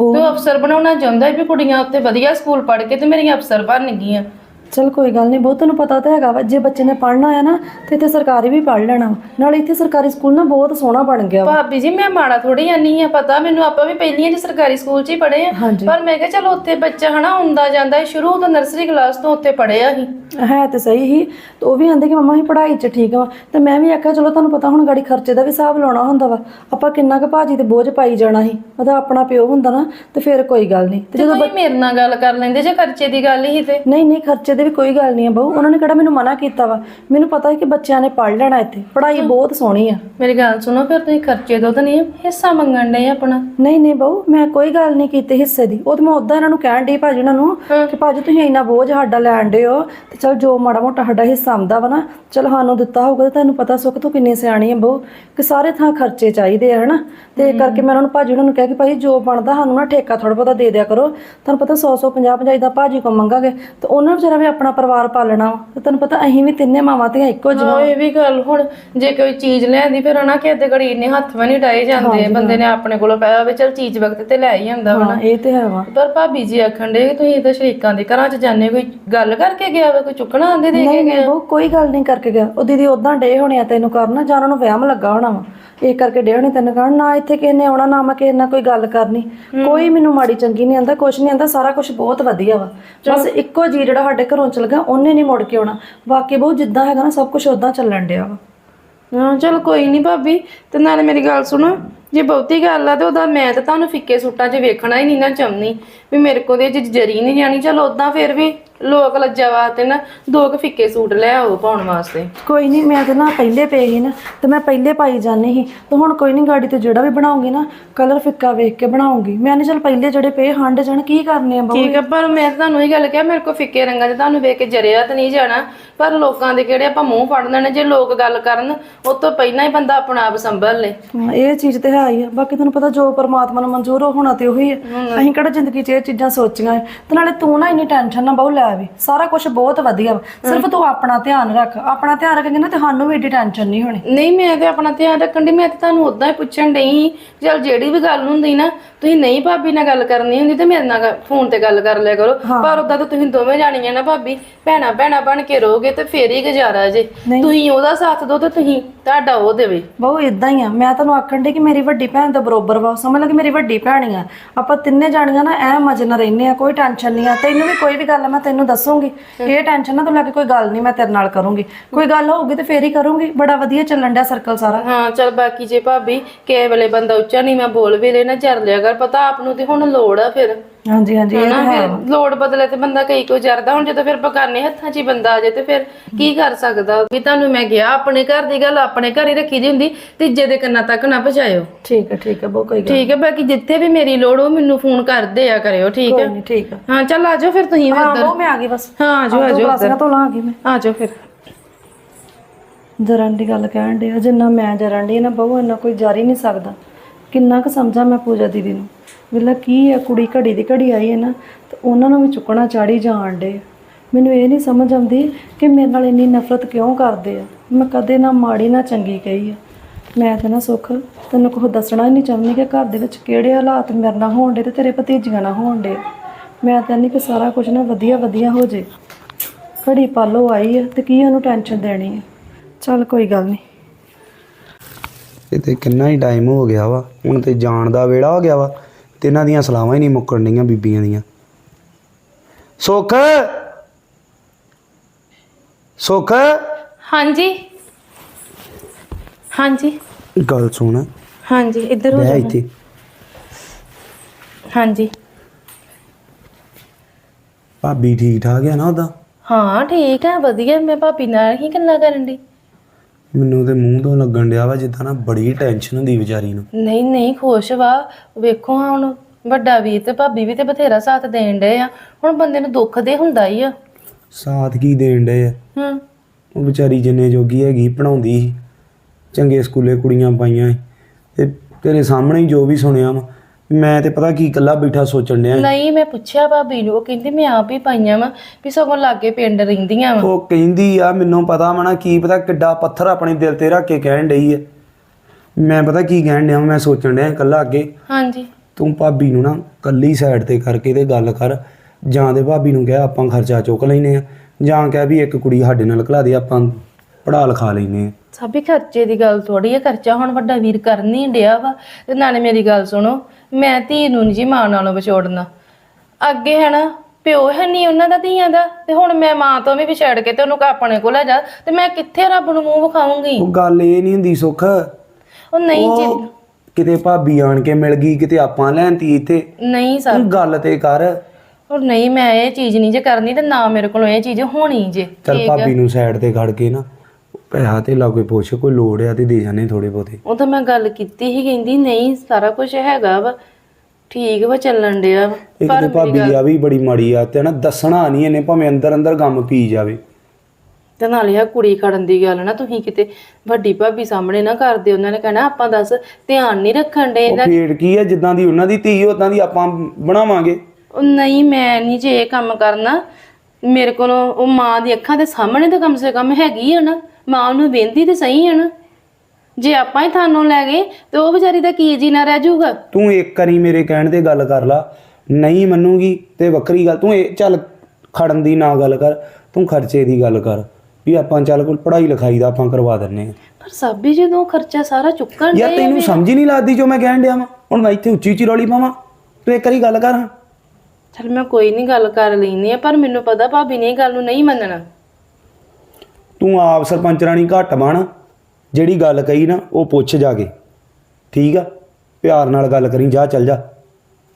ਉਹ ਤੇ ਉਹ ਅਫਸਰ ਬਣਾਉਣਾ ਚਾਹੁੰਦਾ ਸੀ ਵੀ ਕੁੜੀਆਂ ਉੱਥੇ ਵਧੀਆ ਸਕੂਲ ਪੜ੍ਹ ਕੇ ਤੇ ਮੇਰੀਆਂ ਅਫਸਰ ਬਣ ਗਈਆਂ। ਚਲ ਕੋਈ ਗੱਲ ਨਹੀਂ ਬਹੁਤ ਤੁਹਾਨੂੰ ਪਤਾ ਤਾਂ ਹੈਗਾ ਵਾ ਜੇ ਬੱਚੇ ਨੇ ਪੜ੍ਹਨਾ ਆ ਨਾ ਤੇ ਇੱਥੇ ਸਰਕਾਰੀ ਵੀ ਪੜ੍ਹ ਲੈਣਾ ਵਾ। ਨਾਲੇ ਇੱਥੇ ਸਰਕਾਰੀ ਸਕੂਲ ਨਾ ਬਹੁਤ ਸੋਹਣਾ ਬਣ ਗਿਆ ਵਾ। ਭਾਬੀ ਜੀ ਮੈਂ ਮਾੜਾ ਥੋੜੀ ਜਾਨੀ ਆ ਪਤਾ ਮੈਨੂੰ ਆਪਾਂ ਵੀ ਪਹਿਲੀਆਂ ਜੀ ਸਰਕਾਰੀ ਸਕੂਲ 'ਚ ਹੀ ਪੜ੍ਹੇ ਆ। ਹਾਂਜੀ। ਪਰ ਮੈਂ ਕਿਹਾ ਚਲੋ ਉੱਥੇ ਬੱਚਾ ਹਨਾ ਹੁੰਦਾ ਜਾਂਦਾ ਹੈ ਸ਼ੁਰੂ ਤੋਂ ਨਰਸਰੀ ਕਲਾਸ ਤੋਂ ਉੱਥੇ ਪੜ੍ਹਿਆ ਸੀ ਹੈ ਤੇ ਸਹੀ ਹੀ ਤੇ ਉਹ ਵੀ ਆਂਦੇ ਕਿ ਮਮਾ ਹੀ ਪੜ੍ਹਾਈ 'ਚ ਠੀਕ ਵਾ। ਤੇ ਮੈਂ ਵੀ ਆਖਿਆ ਚਲੋ ਤੁਹਾਨੂੰ ਪਤਾ ਹੁਣ ਗਾੜੀ ਖਰਚੇ ਦਾ ਵੀ ਹਿਸਾਬ ਲਾਉਣਾ ਹੁੰਦਾ ਵਾ। ਆਪਾਂ ਕਿੰਨਾ ਕੁ ਭਾਜੀ ਤੇ ਬੋਝ ਪਾਈ ਜਾਣਾ ਸੀ ਉਹਦਾ ਆਪਣਾ ਪਿਓ ਹੁੰਦਾ ਨਾ ਤੇ ਫਿਰ ਕੋਈ ਗੱਲ ਨਹੀਂ। ਤੇ ਤੇ ਤੁਸੀਂ ਮੇਰੇ ਨਾਲ ਗੱਲ ਕਰ ਲੈਂਦੇ ਜੇ ਖਰਚੇ ਦੀ ਗੱਲ ਹੀ ਤੇ। ਨਹੀਂ ਨਹੀਂ ਖਰਚੇ ਦੇ ਵੀ ਕੋਈ ਗੱਲ ਨਹੀਂ ਆ ਬਹੂ। ਉਹਨਾਂ ਨੇ ਕਿਹੜਾ ਮੈਨੂੰ ਮਨਾ ਕੀਤਾ ਵਾ? ਮੈਨੂੰ ਪਤਾ ਹੈ ਕਿ ਬੱਚਿਆਂ ਨੇ ਪੜ੍ਹ ਲੈਣਾ ਇੱਥੇ। ਪੜ੍ਹਾਈ ਬਹੁਤ ਸੋਹਣੀ ਆ। ਮੇਰੀ ਗੱਲ ਸੁਣੋ ਫਿਰ ਤੁਸੀਂ ਖਰਚੇ ਦੋ ਤਾਂ ਨਹੀਂ ਹਿੱਸਾ ਮੰਗਣ ਦੇ ਆਪਣਾ? ਨਹੀਂ ਨਹੀਂ ਬਹੂ ਮੈਂ ਕੋਈ ਗੱਲ ਨਹੀਂ ਕੀਤੀ ਹਿੱਸੇ ਦੀ। ਉਹ ਤੇ ਮੈਂ ਉਦਾਂ ਇਹਨਾਂ ਨੂੰ ਕਹਿਣ ਡਈ ਭਾਜੀ ਉਹਨਾਂ ਨੂੰ ਕਿ ਭਾਜੀ ਤੁਸੀਂ ਇੰਨਾ ਬੋਝ ਸਾਡਾ ਲੈਣ ਦੇ ਹੋ ਤੇ ਚਲ ਜੋ ਮਾੜਾ ਮੋਟਾ ਸਾਡਾ ਹਿੱਸਾ ਆਉਂਦਾ ਵਾ ਨਾ ਚਲ ਸਾਨੂੰ ਦਿੱਤਾ ਹੋਊਗਾ ਤੇ ਤੁਹਾਨੂੰ ਪਤਾ ਸੁੱਖ ਤੂੰ ਕਿੰਨੀ ਸਿਆਣੀ ਆ ਬਹੂ। ਕਿ ਸਾਰੇ ਥਾਂ ਖਰਚੇ ਚਾਹੀਦੇ ਆ ਹਨਾ? ਤੇ ਕਰਕੇ ਮੈਂ ਉਹਨਾਂ ਨੂੰ ਭਾਜੀ ਉਹਨਾਂ ਨੂੰ ਕਿਹਾ ਕਿ ਭਾਈ ਜੋ ਬਣਦਾ ਸਾਨੂੰ ਨਾ ਠੇਕਾ ਥੋੜਾ ਬਹੁਤਾ ਦੇ ਦਿਆ ਕਰੋ। ਤੁਹਾਨੂੰ ਪਤਾ 100 100 50 50 ਦਾ ਭਾਜੀ ਕੋ ਮੰਗਾਂਗੇ। ਤੇ ਉਹਨਾਂ ਵਿਚਾਰਾ ਵੀ ਆਪਣਾ ਪਰਿਵਾਰ ਪਾਲਣਾ ਵਾ ਤੇ ਤੁਹਾਨੂੰ ਪਤਾ ਅਸੀਂ ਵੀ ਤਿੰਨੇ ਮਾਵਾਂ ਤੇ ਇੱਕੋ ਜਿਹਾ ਹਾਂ ਇਹ ਵੀ ਗੱਲ ਹੁਣ ਜੇ ਕੋਈ ਚੀਜ਼ ਲੈਂਦੀ ਫਿਰ ਹਨਾ ਕਿ ਅੱਧੇ ਘੜੀ ਇੰਨੇ ਹੱਥ ਵੀ ਨਹੀਂ ਡਾਏ ਜਾਂਦੇ ਬੰਦੇ ਨੇ ਆਪਣੇ ਕੋਲੋਂ ਪੈਸਾ ਹੋਵੇ ਚਲ ਚੀਜ਼ ਵਕਤ ਤੇ ਲੈ ਹੀ ਆਉਂਦਾ ਵਾ ਹਾਂ ਇਹ ਤੇ ਹੈ ਵਾ। ਪਰ ਭਾਬੀ ਜੀ ਆਖਣ ਦੇ ਤੁਸੀਂ ਤਾਂ ਸ਼ਰੀਕਾਂ ਦੇ ਘਰਾਂ 'ਚ ਜਾਂਦੇ ਕੋਈ ਗੱਲ ਕਰਕੇ ਗਿਆ ਵਾ ਕੋਈ ਚੁੱਕਣਾ ਆਂਦੇ ਦੇ ਨਹੀਂ ਨਹੀਂ ਉਹ ਕੋਈ ਗੱਲ ਨਹੀਂ ਕਰਕੇ ਗਿਆ। ਉਹ ਦੀਦੀ ਉਦਾਂ ਡੇ ਹੋਣੇ ਆ ਤੈਨੂੰ ਕਰਨਾ ਜਾਂ ਉਹਨਾਂ ਨੂੰ ਵਹਿਮ ਲੱਗਾ ਹੋਣਾ ਵਾ। ਇਹ ਕਰਕੇ ਡੇ ਹੋਣੇ ਤੈਨੂੰ ਕਹਿਣ ਨਾ ਇੱਥੇ ਕਿਸੇ ਨੇ ਆਉਣਾ ਨਾ ਮੈਂ ਕਿਸੇ ਨਾਲ ਕੋਈ ਗੱਲ ਕਰਨੀ। ਕੋਈ ਮੈਨੂੰ ਮਾੜੀ ਚੰਗੀ ਨਹੀਂ ਆਂਦਾ ਕੁਛ ਨਹੀਂ ਆਂਦਾ ਸਾਰਾ ਕੁਝ ਬਹੁਤ ਵਧੀਆ ਵਾ। ਬਸ ਇੱਕੋ ਜੀ ਜਿਹੜਾ ਸਾਡੇ ਘਰੋਂ ਚਲ ਗਿਆ, ਉਹਨੇ ਨਹੀਂ ਮੁੜ ਕੇ ਆਉਣਾ। ਬਾਕੀ ਬਹੁਤ ਜਿੱਦਾਂ ਹੈਗਾ ਨਾ, ਸਭ ਕੁਝ ਉਦਾਂ ਚੱਲਣ ਡਿਆ ਵਾ। ਹਾਂ, ਚਲ ਕੋਈ ਨਹੀਂ ਭਾਬੀ, ਤੇ ਨਾਲੇ ਮੇਰੀ ਗੱਲ ਸੁਣੋ, ਜੇ ਬਹੁਤੀ ਗੱਲ ਆ ਤੇ ਉਹਦਾ ਮੈਂ ਤਾਂ ਤੁਹਾਨੂੰ ਫਿੱਕੇ ਸੂਟਾਂ 'ਚ ਵੇਖਣਾ ਹੀ ਨਹੀਂ ਨਾ ਚਾਹੁੰਦੀ, ਵੀ ਮੇਰੇ ਕੋਲ ਇਹ ਜਰੀ ਨਹੀਂ ਜਾਣੀ, ਚਲ ਉਦਾਂ ਫਿਰ ਵੀ ਲੋਕ ਲੱਜਾ ਵਾਸਤੇ ਨਾ ਦੋ ਕੁ ਫਿੱਕੇ ਸੂਟ ਲੈ ਆਓ ਪਾਉਣ ਵਾਸਤੇ। ਕੋਈ ਨਹੀਂ ਮੈਂ ਤੇ ਨਾ ਪਹਿਲੇ ਪਏ ਸੀ ਨਾ ਤੇ ਮੈਂ ਪਹਿਲੇ ਪਾਈ ਜਾਣੇ ਸੀ ਤੇ ਹੁਣ ਕੋਈ ਨਹੀਂ ਗਾੜੀ ਤੇ ਜਿਹੜਾ ਵੀ ਬਣਾਉਂਗੀ ਨਾ ਕਲਰ ਫਿੱਕਾ ਵੇਖ ਕੇ ਬਣਾਉਂਗੀ। ਮੈਂ ਨਹੀਂ ਚਲ ਪਹਿਲੇ ਜਿਹੜੇ ਪਏ ਹੰਡ ਜਾਣ ਕੀ ਕਰਨੇ ਆ ਬਹੁ ਠੀਕ ਆ ਪਰ ਮੈਂ ਤਾਂ ਤੁਹਾਨੂੰ ਇਹ ਗੱਲ ਕਿਹਾ ਮੇਰੇ ਕੋਲ ਫਿੱਕੇ ਰੰਗਾਂ 'ਚ ਤੁਹਾਨੂੰ ਵੇਖ ਕੇ ਜਰਿਆ ਤਾਂ ਨਹੀਂ ਜਾਣਾ ਪਰ ਲੋਕਾਂ ਦੇ ਕਿਹੜੇ ਆਪਾਂ ਮੂੰਹ ਫੜ ਲੈਣੇ ਜੇ ਲੋਕ ਗੱਲ ਕਰਨ ਉਹ ਤੋਂ ਪਹਿਲਾਂ ਹੀ ਬੰਦਾ ਆਪਣਾ ਆਪ ਸੰਭਲ ਲੇ। ਹਾਂ, ਇਹ ਚੀਜ਼ ਤੇ ਹੈ ਹੀ ਆ ਬਾਕੀ ਤੁਹਾਨੂੰ ਪਤਾ ਜੋ ਪਰਮਾਤਮਾ ਨੂੰ ਮਨਜ਼ੂਰ ਹੋ ਹੋਣਾ ਤੇ ਉਹੀ ਹੈ। ਅਸੀਂ ਕਿਹੜਾ ਜ਼ਿੰਦਗੀ 'ਚ ਇਹ ਚੀਜ਼ਾਂ ਸੋਚੀਆਂ ਹੈ ਤੇ ਨਾਲੇ ਤੂੰ ਨਾ ਇੰਨੀ ਟੈਨਸ਼ਨ ਨਾ ਬਹੁ ਲੈ ਵੀ। ਸਾਰਾ ਕੁਝ ਬਹੁਤ ਵਧੀਆ ਵਾ। ਸਿਰਫ ਤੂੰ ਆਪਣਾ ਧਿਆਨ ਰੱਖ। ਆਪਣਾ ਧਿਆਨ ਰੱਖੇਂਗੇ ਨਾ ਤੇ ਸਾਨੂੰ ਵੀ ਏਡੀ ਟੈਨਸ਼ਨ ਨਹੀਂ ਹੋਣੀ। ਨਹੀਂ ਮੈਂ ਤੇ ਆਪਣਾ ਧਿਆਨ ਰੱਖਣ ਦੀ ਮੈਂ ਤੇ ਤੁਹਾਨੂੰ ਉਦਾਂ ਹੀ ਪੁੱਛਣ ਡਈ ਸੀ ਚਲ ਜਿਹੜੀ ਵੀ ਗੱਲ ਹੁੰਦੀ ਨਾ ਤੁਸੀਂ ਨਹੀਂ ਭਾਬੀ ਨਾਲ ਗੱਲ ਕਰਨੀ ਹੁੰਦੀ ਤੇ ਮੇਰੇ ਨਾਲ ਫੋਨ ਤੇ ਗੱਲ ਕਰ ਲਿਆ ਕਰੋ। ਪਰ ਉਦਾਂ ਤਾਂ ਤੁਸੀਂ ਦੋਵੇਂ ਜਾਣੀਆਂ ਨਾ ਭਾਬੀ। ਭੈਣਾ ਭੈਣਾ ਬਣ ਕੇ ਰਹੋਗੇ ਤੇ ਫੇਰ ਹੀ ਗੁਜ਼ਾਰਾ ਜੇ। ਤੁਸੀਂ ਉਹਦਾ ਸਾਥ ਦੋ ਤੇ ਤੁਸੀਂ ਤੁਹਾਡਾ ਉਹ ਦੇਵੇ। ਬਹੁ ਇਦਾਂ ਹੀ ਆ। ਮੈਂ ਤੁਹਾਨੂੰ ਆਖਣ ਦੇ ਕਿ ਮੇਰੀ ਵੱਡੀ ਭੈਣ ਦੇ ਬਰੋਬਰ ਵਾ। ਸਮਝ ਲੈ ਕਿ ਮੇਰੀ ਵੱਡੀ ਭੈਣ ਹੀ ਆ। ਆਪਾਂ ਤਿੰਨੇ ਜਾਣੀਆਂ ਨਾ ਐ ਮਜ਼ੇ ਨਾਲ ਰਹਿੰਦੇ ਆ। ਕੋਈ ਟੈਨਸ਼ਨ ਨਹੀਂ ਆ। ਤੈਨੂੰ ਵੀ ਕੋਈ ਵੀ ਗੱਲ ਆ ਮੈਂ ਤੈਨੂੰ ਦੱਸੂਗੀ। ਇਹ ਟੈਨਸ਼ਨ ਨਾ ਤੂੰ ਲੈ ਕੇ ਕੋਈ ਗੱਲ ਨਹੀਂ ਮੈਂ ਤੇਰੇ ਨਾਲ ਕਰੂੰਗੀ। ਕੋਈ ਗੱਲ ਹੋਊਗੀ ਤੇ ਫੇਰ ਹੀ ਕਰੂੰਗੀ। ਬੜਾ ਵਧੀਆ ਚੱਲਣ ਡਿਆ ਸਰਕਲ ਸਾਰਾ। ਹਾਂ ਚਲ ਬਾਕੀ ਜੇ ਭਾਬੀ ਕਿਸੇ ਵੇਲੇ ਬੰਦਾ ਉੱਚਾ ਨਹੀਂ ਮੈਂ ਬੋਲ ਵੀ ਲੈ ਨਾ ਜਰ ਲਿਆ ਕਰ। ਪਤਾ ਆਪ ਨੂੰ ਤੇ ਹੁਣ ਲੋੜ ਆ ਫਿਰ। ਹਾਂਜੀ ਹਾਂਜੀ ਇਹ ਹਨਾ ਫਿਰ ਲੋੜ ਬਦਲੇ ਤੇ ਬੰਦਾ ਕਈ ਕੋ ਜਰਦਾ ਹੁਣ ਜਦੋਂ ਫਿਰ ਬਗਾਨੇ ਹੱਥਾਂ 'ਚ ਹੀ ਬੰਦਾ ਆ ਜਾਏ ਤੇ ਫਿਰ ਕੀ ਕਰ ਸਕਦਾ? ਵੀ ਤੁਹਾਨੂੰ ਮੈਂ ਗਿਆ ਆਪਣੇ ਘਰ ਦੀ ਗੱਲ ਆਪਣੇ ਘਰ ਹੀ ਰੱਖੀ ਦੀ ਹੁੰਦੀ ਤੀਜੇ ਦੇ ਕੰਨਾਂ ਤੱਕ ਨਾ ਪਹੁੰਚਾਇਓ। ਠੀਕ ਹੈ ਠੀਕ ਹੈ ਬਹੁ ਕੋਈ ਗੱਲ ਠੀਕ ਹੈ ਬਾਕੀ ਜਿੱਥੇ ਵੀ ਮੇਰੀ ਲੋੜ ਹੋ ਮੈਨੂੰ ਫੋਨ ਕਰਦੇ ਆ ਕਰਿਓ ਠੀਕ ਹੈ? ਨਹੀਂ ਠੀਕ ਆ ਹਾਂ ਚੱਲ ਆ ਜਾਓ ਫਿਰ ਤੁਸੀਂ ਵੀ ਹਾਂ ਉਹ ਮੈਂ ਆ ਗਈ ਬਸ। ਹਾਂ ਆ ਜਾਓ ਆ ਜਾਓ ਕਲਾਸਾਂ ਤੋਂ ਲਾਂ ਗਈ ਮੈਂ। ਆ ਜਾਓ ਫਿਰ। ਜਰਨ ਦੀ ਗੱਲ ਕਹਿਣ ਡਿਆ ਜਿੰਨਾ ਮੈਂ ਜਰਨ ਦੀ ਨਾ ਬਹੁ ਇੰਨਾ ਕੋਈ ਜਾ ਹੀ ਨਹੀਂ ਸਕਦਾ। ਕਿੰਨਾ ਕੁ ਸਮਝਾਂ ਮੈਂ ਪੂਜਾ ਦੀਦੀ ਨੂੰ। ਵੇਲਾ ਕੀ ਹੈ ਕੁੜੀ ਘੜੀ ਦੀ ਘੜੀ ਆਈ ਹੈ ਨਾ, ਤੇ ਉਹਨਾਂ ਨੂੰ ਵੀ ਚੁੱਕਣਾ ਚਾੜੀ ਜਾਣ ਡੇ ਮੈਨੂੰ ਇਹ ਨਹੀਂ ਸਮਝ ਆਉਂਦੀ ਕਿ ਮੇਰੇ ਨਾਲ ਇੰਨੀ ਨਫ਼ਰਤ ਕਿਉਂ ਕਰਦੇ ਆ। ਮੈਂ ਕਦੇ ਨਾ ਮਾੜੀ ਨਾ ਚੰਗੀ ਕਹੀ ਆ। ਮੈਂ ਤਾਂ ਨਾ ਸੁੱਖ, ਤੈਨੂੰ ਕੁਝ ਦੱਸਣਾ ਹੀ ਨਹੀਂ ਚਾਹੁੰਦੀ ਕਿ ਘਰ ਦੇ ਵਿੱਚ ਕਿਹੜੇ ਹਾਲਾਤ ਮੇਰੇ ਨਾਲ ਹੋਣ ਡੇ ਤੇ ਤੇਰੇ ਭਤੀਜੀਆਂ ਨਾਲ ਹੋਣ ਡੇ ਮੈਂ ਤਾਂ ਨਹੀਂ ਕਿ ਸਾਰਾ ਕੁਝ ਨਾ ਵਧੀਆ ਵਧੀਆ ਹੋ ਜੇ। ਘੜੀ ਪਾਲੋ ਆਈ ਆ ਤੇ ਕੀ ਉਹਨੂੰ ਟੈਨਸ਼ਨ ਦੇਣੀ ਆ। ਚੱਲ ਕੋਈ ਗੱਲ ਨਹੀਂ ਇਹ ਤੇ ਕਿੰਨਾ ਹੀ ਟਾਈਮ ਹੋ ਗਿਆ ਵਾ। ਹੁਣ ਤੇ ਜਾਣ ਦਾ ਵੇਲਾ ਹੋ ਗਿਆ ਵਾ ਤੇ ਇਹਨਾਂ ਦੀਆਂ ਸਲਾਵਾਂ ਹੀ ਨਹੀਂ ਮੁੱਕਣ ਡੀਆਂ ਬੀਬੀਆਂ ਦੀਆਂ। ਸੁੱਖ? ਸੁੱਖ? ਹਾਂਜੀ। ਹਾਂਜੀ। ਗੱਲ ਸੁਣ। ਹਾਂਜੀ ਇੱਧਰ ਹੋ ਜਾਓ ਇੱਥੇ। ਹਾਂਜੀ। ਭਾਬੀ ਠੀਕ ਠਾਕ ਆ ਨਾ ਉਹਦਾ? ਹਾਂ ਠੀਕ ਆ ਵਧੀਆ। ਮੈਂ ਭਾਬੀ ਨਾਲ ਹੀ ਗੱਲਾਂ ਕਰਨ ਦੀ ਮੈਨੂੰ ਤੇ ਮੂੰਹ ਤੋਂ ਲੱਗਣ ਡਿਆ ਵਾ ਜਿੱਦਾਂ ਨਾ ਬੜੀ ਟੈਨਸ਼ਨ ਹੁੰਦੀ ਵਿਚਾਰੀ ਨੂੰ। ਨਹੀਂ ਨਹੀਂ ਖੁਸ਼ ਵਾ। ਵੇਖੋ ਹੁਣ ਵੱਡਾ ਵੀਰ ਤੇ ਭਾਬੀ ਵੀ ਤੇ ਬਥੇਰਾ ਸਾਥ ਦੇਣ ਡਏ ਆ। ਹੁਣ ਬੰਦੇ ਨੂੰ ਦੁੱਖ ਦੇ ਹੁੰਦਾ ਹੀ ਆ। ਸਾਥ ਕੀ ਦੇਣ ਡੇ ਆ? ਹੂੰ। ਉਹ ਵਿਚਾਰੀ ਜਿੰਨੇ ਜੋਗੀ ਹੈਗੀ ਪੜਾਉਂਦੀ ਸੀ। ਚੰਗੇ ਸਕੂਲੇ ਕੁੜੀਆਂ ਪਾਈਆਂ ਸੀ। ਤੇ ਤੇਰੇ ਸਾਹਮਣੇ ਹੀ ਜੋ ਵੀ ਸੁਣਿਆ ਵਾ ਮੈਂ ਤੇ ਪਤਾ ਕੀ ਇਕੱਲਾ ਬੈਠਾ ਸੋਚਣ ਡਿਆ। ਨਹੀਂ ਮੈਂ ਪੁੱਛਿਆ ਭਾਬੀ ਨੂੰ ਉਹ ਕਹਿੰਦੀ ਮੈਂ ਆਪ ਹੀ ਪਾਈਆਂ ਵਾ ਵੀ ਸਗੋਂ ਲਾਗੇ ਪਿੰਡ ਰਹਿੰਦੀਆਂ ਵਾ। ਉਹ ਕਹਿੰਦੀ ਆ ਮੈਨੂੰ ਪਤਾ ਮਣਾ ਕੀ ਪਤਾ ਕਿੱਡਾ ਪੱਥਰ ਆਪਣੇ ਦਿਲ ਤੇ ਰੱਖ ਕੇ ਕਹਿਣ ਡਈ ਐ ਮੈਂ ਪਤਾ ਕੀ ਕਹਿਣ ਡਿਆ ਮੈਂ ਸੋਚਣ ਡਿਆ ਇਕੱਲਾ ਅੱਗੇ। ਹਾਂਜੀ। ਤੂੰ ਭਾਬੀ ਨੂੰ ਨਾ ਕੱਲੀ ਸਾਈਡ ਤੇ ਕਰਕੇ ਤੇ ਗੱਲ ਕਰ ਜਾਂ ਤੇ ਭਾਬੀ ਨੂੰ ਕਹਿ ਆਪਾਂ ਖਰਚਾ ਚੁੱਕ ਲੈਨੇ ਆ ਜਾਂ ਕਹਿ ਵੀ ਇੱਕ ਕੁੜੀ ਸਾਡੇ ਨਾਲ ਘਲਾ ਦੇ ਆਪਾਂ ਪੜਾ ਲਿਖਾ ਲੈਨੇ ਆ। ਸਾਬੀ ਖਰਚੇ ਦੀ ਗੱਲ ਥੋੜੀ ਹੈ ਖਰਚਾ ਹੁਣ ਵੱਡਾ ਵੀਰ ਕਰ ਨਹੀਂ ਡਿਆ ਵਾ। ਤੇ ਨਾਲੇ ਮੇਰੀ ਗੱਲ ਸੁਣੋ ਮੈਂ ਧੀ ਨੂੰ ਨੀ ਜੀ ਮਾਂ ਨਾਲੋਂ ਵਿਛੋੜਨਾ। ਅੱਗੇ ਹੈ ਨਾ ਪਿਓ ਹੈ ਨਹੀਂ ਉਹਨਾਂ ਦਾ ਧੀਆਂ ਦਾ ਤੇ ਹੁਣ ਮੈਂ ਮਾਂ ਤੋਂ ਵੀ ਵਿਛੜ ਕੇ ਤੇ ਉਹਨੂੰ ਕ- ਆਪਣੇ ਕੋਲ ਲੈ ਜਾ ਤੇ ਮੈਂ ਕਿੱਥੇ ਰੱਬ ਨੂੰ ਮੂੰਹ ਵਿਖਾਉਂਗੀ ਉਹ ਗੱਲ ਇਹ ਨਹੀਂ ਹੁੰਦੀ ਸੁੱਖ। ਉਹ ਨਹੀਂ ਜੀ। ਕਿਤੇ ਭਾਬੀ ਆਣ ਕੇ ਮਿਲ ਗਈ ਕਿਤੇ ਆਪਾਂ ਲੈਣਤੀ ਇੱਥੇ। ਨਹੀਂ ਸਰ। ਤੂੰ ਗੱਲ ਤੇ ਕਰ। ਉਹ ਨਹੀਂ ਮੈਂ ਇਹ ਚੀਜ਼ ਨਹੀਂ ਜੇ ਕਰਨੀ ਤੇ ਨਾ ਮੇਰੇ ਕੋਲੋਂ ਇਹ ਚੀਜ਼ ਹੋਣੀ ਜੇ। ਚੱਲ ਭਾਬੀ ਨੂੰ ਸਾਈਡ ਤੇ ਖੜ ਕੇ ਨਾ। ਪੈਸਾ ਤੇ ਲਾ ਕੋਈ ਪੁੱਛ ਕੋਈ ਲੋੜ ਆ ਤੇ ਦੇ ਜਾਣੇ ਥੋੜੇ ਬਹੁਤੇ। ਉਹ ਤਾਂ ਮੈਂ ਗੱਲ ਕੀਤੀ ਹੀ ਕਹਿੰਦੀ ਨਹੀਂ ਸਾਰਾ ਕੁਝ ਹੈਗਾ ਵਾ ਠੀਕ ਵਾ ਚੱਲਣ ਡਿਆ ਵਾ। ਇੱਕ ਤੇ ਭਾਬੀ ਆ ਵੀ ਬੜੀ ਮਾੜੀ ਆ ਤੇ ਨਾ ਦੱਸਣਾ ਨਹੀਂ ਇਹਨੇ ਭਾਵੇਂ ਅੰਦਰ ਅੰਦਰ ਗਮ ਪੀ ਜਾਵੇ। ਤੇ ਨਾਲੇ ਆ ਕੁੜੀ ਖੜਨ ਦੀ ਗੱਲ ਨਾ ਤੁਸੀਂ ਕਿਤੇ ਵੱਡੀ ਭਾਬੀ ਸਾਹਮਣੇ ਨਾ ਕਰਦੇ ਉਹਨਾਂ ਨੇ ਕਹਿਣਾ ਆਪਾਂ ਦੱਸ ਧਿਆਨ ਨਹੀਂ ਰੱਖਣ ਦੇ ਉਹ ਫੇਰ ਕੀ ਆ ਜਿੱਦਾਂ ਦੀ ਉਹਨਾਂ ਦੀ ਧੀ ਉਦਾਂ ਦੀ ਆਪਾਂ ਬਣਾਵਾਂਗੇ। ਉਹ ਨਹੀਂ ਮੈਂ ਨਹੀਂ ਜੇ ਇਹ ਕੰਮ ਕਰਨਾ ਮੇਰੇ ਕੋਲੋਂ ਉਹ ਮਾਂ ਦੀ ਅੱਖਾਂ ਦੇ ਸਾਹਮਣੇ ਤਾਂ ਕਮ ਸੇ ਕਮ ਹੈਗੀ ਆ ਨਾ। ਮਾਂ ਨੂੰ ਵੇਂਦੀ ਤੇ ਸਹੀ ਆ ਨਾ। ਜੇ ਆਪਾਂ ਹੀ ਥਾਨੋਂ ਲੈ ਗਏ ਤੇ ਉਹ ਵਿਚਾਰੀ ਦਾ ਕੀ ਜੀ ਨਾ ਰਹਿ ਜਾਊਗਾ? ਤੂੰ ਇੱਕ ਵਾਰੀ ਮੇਰੇ ਕਹਿਣ ਤੇ ਗੱਲ ਕਰ ਲਾ। ਨਹੀਂ ਮੰਨੂਗੀ ਤੇ ਵੱਖਰੀ ਗੱਲ ਤੂੰ ਇਹ ਚੱਲ ਖੜਨ ਦੀ ਨਾ ਗੱਲ ਕਰ ਤੂੰ ਖਰਚੇ ਦੀ ਗੱਲ ਕਰ। ਵੀ ਆਪਾਂ ਚੱਲ ਕੋਈ ਪੜ੍ਹਾਈ ਲਿਖਾਈ ਦਾ ਆਪਾਂ ਕਰਵਾ ਦਿੰਨੇ ਆ। ਪਰ ਸਾਬੀ ਜਦੋਂ ਖਰਚਾ ਸਾਰਾ ਚੁੱਕਣ ਯਾਰ ਤੈਨੂੰ ਸਮਝ ਹੀ ਨਹੀਂ ਲੱਗਦੀ ਜੋ ਮੈਂ ਕਹਿਣ ਡਿਆ ਵਾਂ। ਹੁਣ ਮੈਂ ਇੱਥੇ ਉੱਚੀ ਉੱਚੀ ਰੌਲੀ ਪਾਵਾਂ ਤੂੰ ਇੱਕ ਵਾਰੀ ਗੱਲ ਕਰ। ਹਾਂ ਚਲ ਮੈਂ ਕੋਈ ਨਹੀਂ ਗੱਲ ਕਰ ਲੈਣੀ ਆ ਪਰ ਮੈਨੂੰ ਪਤਾ ਭਾਬੀ ਨੇ ਇਹ ਗੱਲ ਨੂੰ ਨਹੀਂ ਮੰਨਣਾ। ਤੂੰ ਆਪ ਸਰਪੰਚ ਰਾਣੀ ਘੱਟ ਬਣ। ਜਿਹੜੀ ਗੱਲ ਕਹੀ ਨਾ ਉਹ ਪੁੱਛ ਜਾ ਕੇ। ਠੀਕ ਆ? ਪਿਆਰ ਨਾਲ ਗੱਲ ਕਰੀ ਜਾ ਚੱਲ ਜਾ।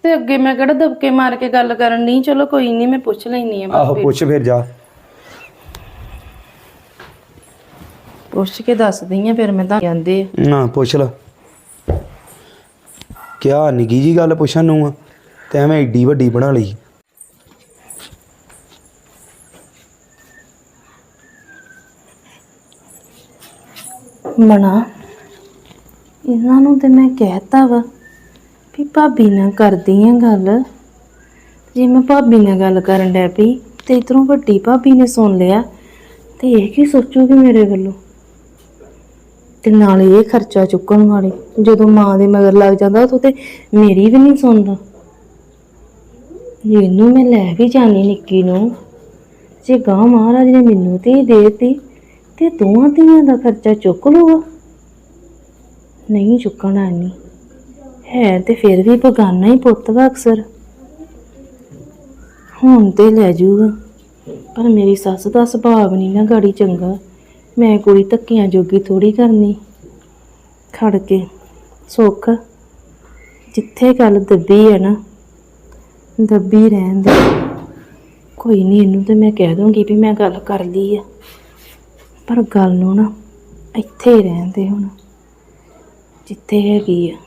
ਤੇ ਅੱਗੇ ਮੈਂ ਕਿਹੜਾ ਦਬਕੇ ਮਾਰ ਕੇ ਗੱਲ ਕਰਨ ਨਹੀਂ ਚਲੋ ਕੋਈ ਨਹੀਂ ਮੈਂ ਪੁੱਛ ਲੈਣੀ ਆ ਆਹੋ ਪੁੱਛ ਫਿਰ ਜਾ। ਪੁੱਛ ਕੇ ਦੱਸਦੀ ਆ ਫਿਰ ਮੈਂ ਤਾਂ ਆ ਨਾ ਪੁੱਛ ਲਾ। ਕਿਆ ਨਿੱਕੀ ਜੀ ਗੱਲ ਪੁੱਛਣ ਨੂੰ ਆ? ਤੇ ਐਵੇਂ ਏਡੀ ਵੱਡੀ ਬਣਾ ਲਈ। ਮਣਾ ਇਹਨਾਂ ਨੂੰ ਤੇ ਮੈਂ ਕਹਿਤਾ ਵਾ ਵੀ ਭਾਬੀ ਨਾਲ ਕਰਦੀ ਆ ਗੱਲ। ਜੇ ਮੈਂ ਭਾਬੀ ਨਾਲ ਗੱਲ ਕਰਨ ਡੈ ਪਈ ਤੇ ਇਧਰੋਂ ਵੱਡੀ ਭਾਬੀ ਨੇ ਸੁਣ ਲਿਆ ਤੇ ਇਹ ਕੀ ਸੋਚੂਗੀ ਮੇਰੇ ਵੱਲੋਂ? ਤੇ ਨਾਲੇ ਇਹ ਖਰਚਾ ਚੁੱਕਣ ਵਾਲੀ, ਜਦੋਂ ਮਾਂ ਦੇ ਮਗਰ ਲੱਗ ਜਾਂਦਾ ਉਦੋਂ ਤੇ ਮੇਰੀ ਵੀ ਨਹੀਂ ਸੁਣਦਾ। ਜੇ ਇਹਨੂੰ ਮੈਂ ਲੈ ਵੀ ਜਾਣੀ ਨਿੱਕੀ ਨੂੰ। ਜੇ ਗਾਂ ਮਹਾਰਾਜ ਨੇ ਮੈਨੂੰ ਤੇ ਦੇਤੀ ਤੇ ਦੋਵਾਂ ਧੀਆਂ ਦਾ ਖਰਚਾ ਚੁੱਕ ਲੂਗਾ ਨਹੀਂ ਚੁੱਕਣਾ ਨਹੀਂ। ਹੈ ਤੇ ਫਿਰ ਵੀ ਬਗਾਨਾ ਹੀ ਪੁੱਤ ਵਾ ਅਕਸਰ। ਹੁਣ ਤੇ ਲੈ ਜੂਗਾ। ਪਰ ਮੇਰੀ ਸੱਸ ਦਾ ਸੁਭਾਅ ਨਹੀਂ ਨਾ ਗਾੜੀ ਚੰਗਾ। ਮੈਂ ਕੁੜੀ ਧੱਕੀਆਂ ਜੋਗੀ ਥੋੜੀ ਕਰਨੀ। ਖੜ ਕੇ। ਸੁੱਖ। ਜਿੱਥੇ ਗੱਲ ਦੱਬੀ ਹੈ ਨਾ, ਦੱਬੀ ਰਹਿਣ ਦੇ। ਕੋਈ ਨਹੀਂ, ਇਹਨੂੰ ਤੇ ਮੈਂ ਕਹਿ ਦੂੰਗੀ ਵੀ ਮੈਂ ਗੱਲ ਕਰ ਲਈ ਆ। ਪਰ ਗੱਲ ਨੂੰ ਨਾ ਇੱਥੇ ਹੀ ਰਹਿਣ ਦੇ ਹੁਣ ਜਿੱਥੇ ਹੈਗੀ ਆ।